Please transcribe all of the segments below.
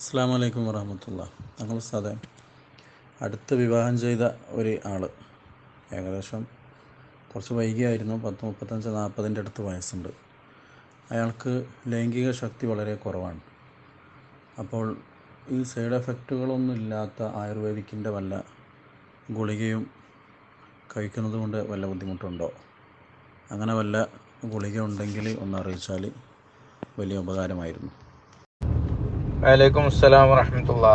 അസ്സാം വലൈക്കും വറഹമത്തുള്ള. ഞങ്ങൾ സാധേ അടുത്ത് വിവാഹം ചെയ്ത ഒരു ആൾ ഏകദേശം കുറച്ച് വൈകിയായിരുന്നു പത്ത് മുപ്പത്തഞ്ച് നാൽപ്പതിന്റെ അടുത്ത് വയസ്സുണ്ട്. അയാൾക്ക് ലൈംഗിക ശക്തി വളരെ കുറവാണ്. അപ്പോൾ ഈ സൈഡ് എഫക്റ്റുകളൊന്നും ഇല്ലാത്ത ആയുർവേദിക്കിന്റെ വല്ല ഗുളികയും കഴിക്കുന്നത് കൊണ്ട് വല്ല ബുദ്ധിമുട്ടുണ്ടോ? അങ്ങനെ വല്ല ഗുളിക ഉണ്ടെങ്കിൽ ഒന്ന് അറിയിച്ചാൽ വലിയ ഉപകാരമായിരുന്നു. വലൈക്കും അസ്സലാം വറഹമത്തുള്ള.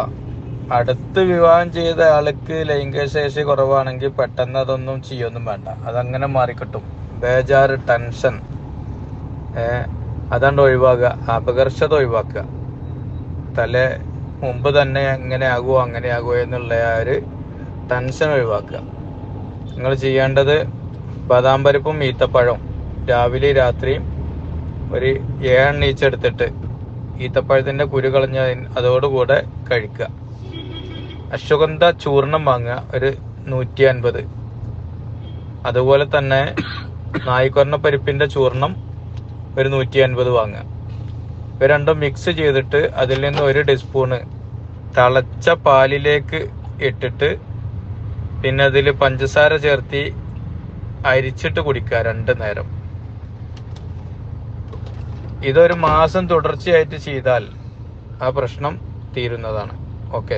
അടുത്ത് വിവാഹം ചെയ്ത ആൾക്ക് ലൈംഗിക ശേഷി കുറവാണെങ്കിൽ പെട്ടെന്ന് അതൊന്നും ചെയ്യൊന്നും വേണ്ട. അതങ്ങനെ മാറിക്കിട്ടും. ബേജാറ് ടെൻഷൻ. അതാണ്ട് ഒഴിവാക്കുക. അപകർഷത ഒഴിവാക്കുക. തല മുമ്പ് തന്നെ എങ്ങനെ ആകുമോ അങ്ങനെ ആകുമോ എന്നുള്ള ആ ഒരു ടെൻഷൻ ഒഴിവാക്കുക. നിങ്ങൾ ചെയ്യേണ്ടത് ബദാം പരിപ്പും ഈത്തപ്പഴവും രാവിലെ രാത്രിയും ഒരു ഏഴെണ്ണ ഈച്ചെടുത്തിട്ട് ഈത്തപ്പഴത്തിന്റെ കുരു കളഞ്ഞ അതോടുകൂടെ കഴിക്കുക. അശ്വഗന്ധ ചൂർണം വാങ്ങുക ഒരു നൂറ്റി അൻപത് അതുപോലെ തന്നെ നായിക്കൊരണ പരിപ്പിന്റെ ചൂർണം ഒരു നൂറ്റി അൻപത് വാങ്ങുക. ഇവ രണ്ടും മിക്സ് ചെയ്തിട്ട് അതിൽ നിന്ന് ഒരു ടീസ്പൂണ് തിളച്ച പാലിലേക്ക് ഇട്ടിട്ട് പിന്നെ അതിൽ പഞ്ചസാര ചേർത്തി അരിച്ചിട്ട് കുടിക്കുക രണ്ട് നേരം. ഇതൊരു മാസം തുടർച്ചയായിട്ട് ചെയ്താൽ ആ പ്രശ്നം തീരുന്നതാണ്. ഓക്കെ.